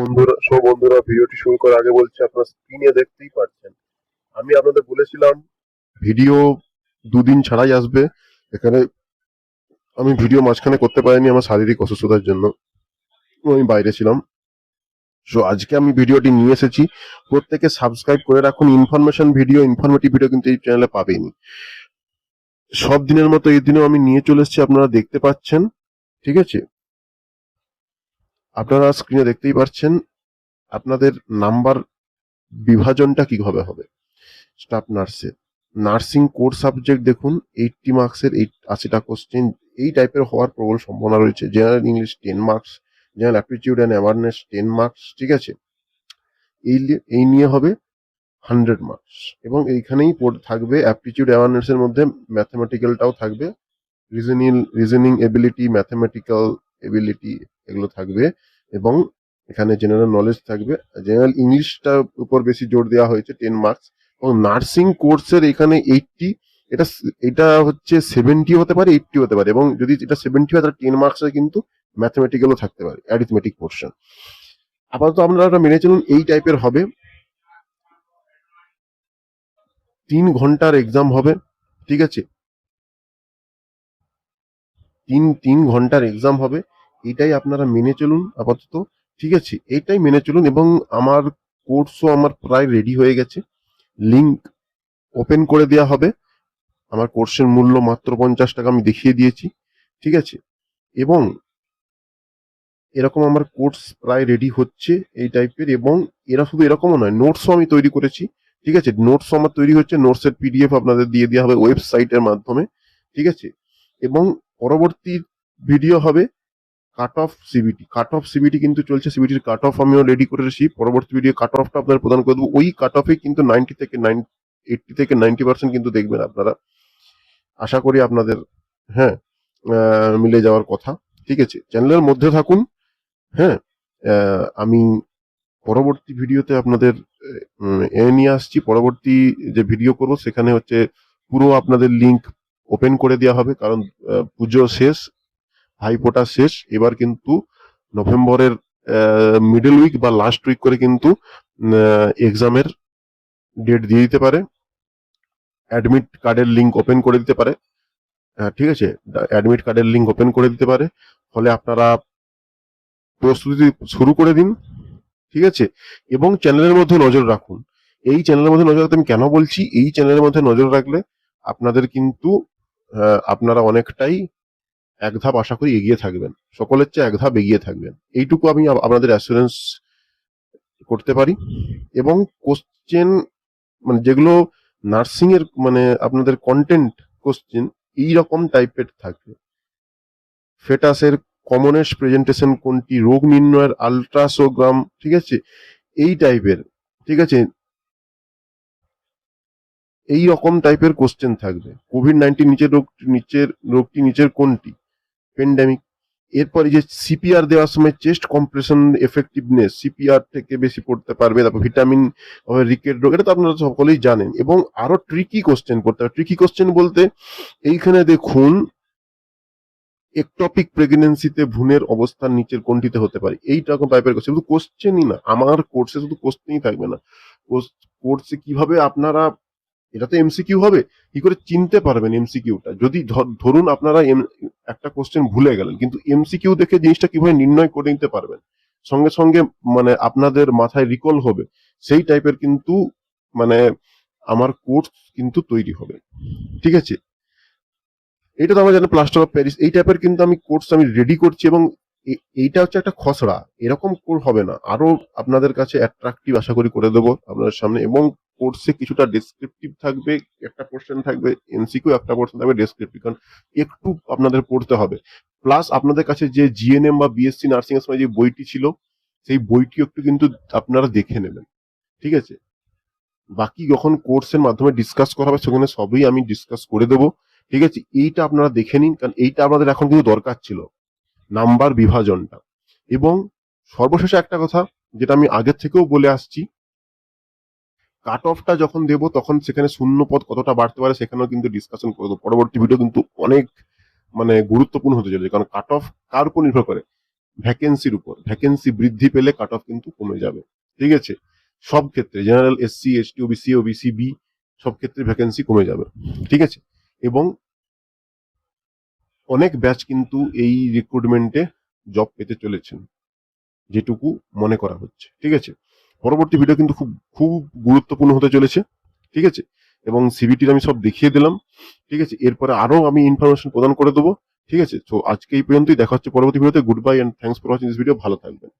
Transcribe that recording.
বন্ধুরা সব বন্ধুরা ভিডিওটি শুরু করার আগে বলছি, আপনারা স্ক্রিনে দেখতেই পাচ্ছেন আমি আপনাদের বলেছিলাম, ভিডিও দুদিন ছাড়াই আসবে। এখানে আমি ভিডিও মাঝখানে করতে পারিনি আমার শারীরিক অসুস্থতার জন্য। আমি বাইরে ছিলাম। সো আজকে আমি ভিডিওটি নিয়ে এসেছি। প্রত্যেকে সাবস্ক্রাইব করে রাখুন। ইনফরমেশন ভিডিও ইনফরমেটিভ ভিডিও কিন্তু এই চ্যানেলে পাবেনি সব দিনের মতো এই দিনেও আমি নিয়ে চলে এসেছি, আপনারা দেখতে পাচ্ছেন। ঠিক আছে? আপনারা স্ক্রিনে দেখতেই পাচ্ছেন, আপনাদের নাম্বার বিভাজনটা কীভাবে হবে? স্টাফ নার্সের নার্সিং কোর্স সাবজেক্ট দেখুন এইটটি মার্কসের এইট আশিটা কোশ্চেন এই টাইপের হওয়ার প্রবল সম্ভাবনা রয়েছে। General English ten marks general aptitude and awareness ten marks ঠিক আছে? এই এই নিয়ে হবে হান্ড্রেড মার্কস এবং এইখানেই থাকবে অ্যাপটিটিউড অ্যাওয়ারনেসের মধ্যে ম্যাথমেটিক্যালটাও থাকবে। Reasoning reasoning ability mathematical ability এগুলো থাকবে এবং এখানে জেনারেল নলেজ থাকবে। জেনারেল ইংলিশটার উপর বেশি জোর দেওয়া হয়েছে টেন মার্কস এবং নার্সিং কোর্সের এখানে এইটটি এটা এটা হচ্ছে সেভেন্টি হতে পারে এইটটি হতে পারে। এবং যদি এটা সেভেন্টি হয়, তাহলে টেন মার্কসে কিন্তু ম্যাথমেটিক্যালও থাকতে পারে অ্যারিথমেটিক পোর্শন আপাতত আপনারা মেনে চলুন, এই টাইপের হবে। তিন ঘণ্টার এক্সাম হবে, ঠিক আছে? তিন তিন ঘণ্টার এক্সাম হবে এটাই আপনারা মেনে চলুন আপাতত। ঠিক আছে, এইটাই মেনে চলুন এবং আমার কোর্সও আমার প্রায় রেডি হয়ে গেছে। লিংক ওপেন করে দেওয়া হবে। আমার কোর্সের মূল্য মাত্র পঞ্চাশ টাকা আমি দেখিয়ে দিয়েছি। ঠিক আছে, এবং এরকম আমার কোর্স প্রায় রেডি হচ্ছে এই টাইপের এবং এরা শুধু এরকমও নয় নোটসও আমি তৈরি করেছি। ঠিক আছে নোটস আমার তৈরি হচ্ছে নোটসের পিডিএফ আপনাদের দিয়ে দেওয়া হবে ওয়েবসাইটের মাধ্যমে। ঠিক আছে, এবং পরবর্তী ভিডিও হবে cut off CBT cut off CBT কিন্তু চলছে সিবিটির কাট অফ আমিও রেডি করে রেখেছি। পরবর্তী ভিডিও কাট অফটা আপনাদের প্রদান করে দেবো। ওই কাট অফে কিন্তু নাইনটি থেকে নাইন এইটটি থেকে নাইনটি পার্সেন্ট কিন্তু দেখবেন আপনারা। আশা করি আপনাদের হ্যাঁ মিলে যাওয়ার কথা। ঠিক আছে চ্যানেলের মধ্যে থাকুন হ্যাঁ আমি পরবর্তী ভিডিওতে আপনাদের, এ নিয়ে আসছি। পরবর্তী যে ভিডিও করব, সেখানে হচ্ছে পুরো আপনাদের লিংক ওপেন করে দেওয়া হবে কারণ পুজো শেষ ভাইফোঁটা শেষ এবার কিন্তু নভেম্বরের মিডল উইক বা লাস্ট উইক করে কিন্তু এক্সামের ডেট দিয়ে দিতে পারে। অ্যাডমিট কার্ডের লিঙ্ক ওপেন করে দিতে পারে। আহ, ঠিক আছে? অ্যাডমিট কার্ডের লিঙ্ক ওপেন করে দিতে পারে। ফলে আপনারা প্রস্তুতি শুরু করে দিন ঠিক আছে? এবং চ্যানেলের মধ্যে নজর রাখুন। এই চ্যানেলের মধ্যে নজর রাখতে আমি কেন বলছি? এই চ্যানেলের মধ্যে নজর রাখলে আপনাদের কিন্তু আপনারা অনেকটাই এক ধাপ আশা করি এগিয়ে থাকবেন। সকলের চেয়ে এক ধাপ এগিয়ে থাকবেন। এইটুকু আমি আপনাদের অ্যাসুরেন্স করতে পারি। এবং কোশ্চেন মানে যেগুলো নার্সিং এর মানে আপনাদের কন্টেন্ট কোশ্চেন এই রকম টাইপের থাকবে ফেটাসের কমনেস প্রেজেন্টেশন কোনটি? রোগ নির্ণয়ের আলট্রাসোগ্রাম ঠিক আছে? এই টাইপের ঠিক আছে? এই রকম টাইপের কোশ্চেন থাকবে। কোভিড নাইন্টিন নিচের রোগ নিচের রোগটি নিচের কোনটি? পেন্ডেমিক এরপরে যে সিপিআর দেওয়ার সময় চেস্ট কম্প্রেশন এফেক্টিভনেস সিপিআর থেকে বেশি পড়তে পারবে, তারপর ভিটামিন রিকেট রোগ, এটা তো আপনারা সকলেই জানেন। এবং আরও ট্রিকি কোশ্চেন করতে হবে। ট্রিকি কোশ্চেন বলতে, এইখানে দেখুন একটপিক প্রেগনেন্সিতে ভ্রূণের অবস্থান নিচের কোনটিতে হতে পারে? এই রকম টাইপের কোশ্চেন শুধু কোশ্চেনই না, আমার কোর্সে শুধু কোশ্চেনই থাকবে না। কোর্সে কীভাবে আপনারা এটা তো এমসিকিউ হবে। কি করে চিনতে পারবেন এমসিকিউটা যদি ধরুন আপনারা একটা কোশ্চেন ভুলে গেলেন, কিন্তু এমসিকিউ দেখে জিনিসটা কীভাবে নির্ণয় করে নিতে পারবেন? সঙ্গে সঙ্গে মানে আপনাদের মাথায় রিকল হবে। সেই টাইপের কিন্তু মানে আমার কোর্স কিন্তু তৈরি হবে। ঠিক আছে? এটা তো আমরা জানি প্লাস্টার অফ প্যারিস এই টাইপের কিন্তু আমি কোর্স আমি রেডি করছি এবং এইটা হচ্ছে একটা খসড়া। এরকম হবে না। আরও আপনাদের কাছে অ্যাট্রাকটিভ আশা করি করে দেবো আপনাদের সামনে এবং কোর্সে কিছুটা ডেসক্রিপটিভ থাকবে, একটা পোর্শন থাকবে এমসিকিউ একটা পোর্শন থাকবে ডেসক্রিপটিভ কারণ একটু আপনাদের পড়তে হবে। প্লাস আপনাদের কাছে যে জিএনএম বা বিএসসি নার্সিং এর সময় যে বইটি ছিল, সেই বইটি একটু কিন্তু আপনারা দেখে নেবেন। ঠিক আছে? বাকি যখন কোর্সের মাধ্যমে ডিসকাস করা হবে, সেখানে সবই আমি ডিসকাস করে দেবো। ঠিক আছে? এইটা আপনারা দেখে নিন, কারণ এইটা আপনাদের এখন কিন্তু দরকার ছিল। নাম্বার বিভাজনটা। এবং সর্বশেষে একটা কথা, যেটা আমি আগের থেকেও বলে আসছি কাট অফটা যখন দেবো, তখন সেখানে শূন্য পদ কতটা বাড়তে পারে সেখানেও কিন্তু ডিসকাশন করে দেবো। পরবর্তী ভিডিও কিন্তু অনেক মানে গুরুত্বপূর্ণ হতে চলেছে। কারণ কাট অফ কার উপর নির্ভর করে? ভ্যাকেন্সির উপর। ভ্যাকেন্সি বৃদ্ধি পেলে কাট অফ কিন্তু কমে যাবে। ঠিক আছে? সব ক্ষেত্রে general SC ST OBC OBC B সব ক্ষেত্রে ভ্যাকেন্সি কমে যাবে। ঠিক আছে? এবং অনেক ব্যাচ কিন্তু এই রিক্রুটমেন্টে জব পেতে চলেছেন। যেটুকু মনে করা হচ্ছে। ঠিক আছে? পরবর্তী ভিডিও কিন্তু খুব খুব গুরুত্বপূর্ণ হতে চলেছে, ঠিক আছে? এবং সিবিটির আমি সব দেখিয়ে দিলাম, ঠিক আছে? এরপরে আরও আমি ইনফরমেশন প্রদান করে দেবো, ঠিক আছে? তো আজকে এই পর্যন্তই, দেখা হচ্ছে পরবর্তী ভিডিওতে good bye and thanks for watching this video ভালো থাকবেন।